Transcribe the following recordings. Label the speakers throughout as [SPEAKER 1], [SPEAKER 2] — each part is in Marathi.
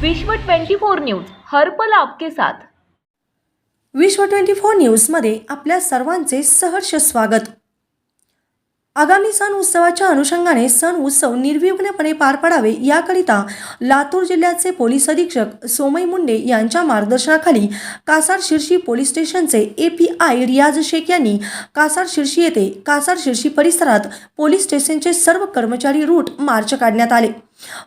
[SPEAKER 1] विश्व 24 न्यूज हरपल आपके साथ.
[SPEAKER 2] विश्व ट्वेंटी फोर न्यूजमध्ये आपल्या सर्वांचे सहर्ष स्वागत. आगामी सण उत्सवाच्या अनुषंगाने सण उत्सव निर्विघ्नपणे पार पडावे याकरिता लातूर जिल्ह्याचे पोलीस अधीक्षक सोमय मुंडे यांच्या मार्गदर्शनाखाली कासार शिर्शी पोलीस स्टेशनचे ए पी आय रियाज शेख यांनी कासार शिर्शी येथे कासार शिर्शी परिसरात पोलीस स्टेशनचे सर्व कर्मचारी रूट मार्च काढण्यात आले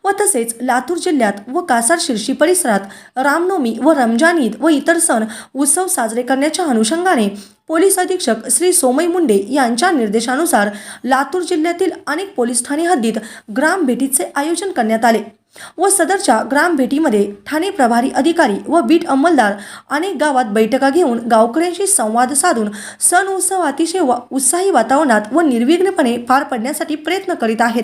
[SPEAKER 2] व तसेच लातूर जिल्ह्यात व कासार शिर्शी परिसरात रामनवमी व रमजान ईद व इतर सण उत्सव साजरे करण्याच्या अनुषंगाने पोलीस अधीक्षक श्री सोमय मुंडे यांच्या निर्देशानुसार लातूर जिल्ह्यातील अनेक पोलीस ठाणे हद्दीत ग्राम भेटीचे आयोजन करण्यात आले व सदरच्या ग्राम भेटीमध्ये ठाणे प्रभारी अधिकारी व बीट अंमलदार अनेक गावात बैठका घेऊन गावकऱ्यांशी संवाद साधून सण उत्सव अतिशय वा- उत्साही वातावरणात व निर्विघ्नपणे पार पडण्यासाठी प्रयत्न करीत आहेत.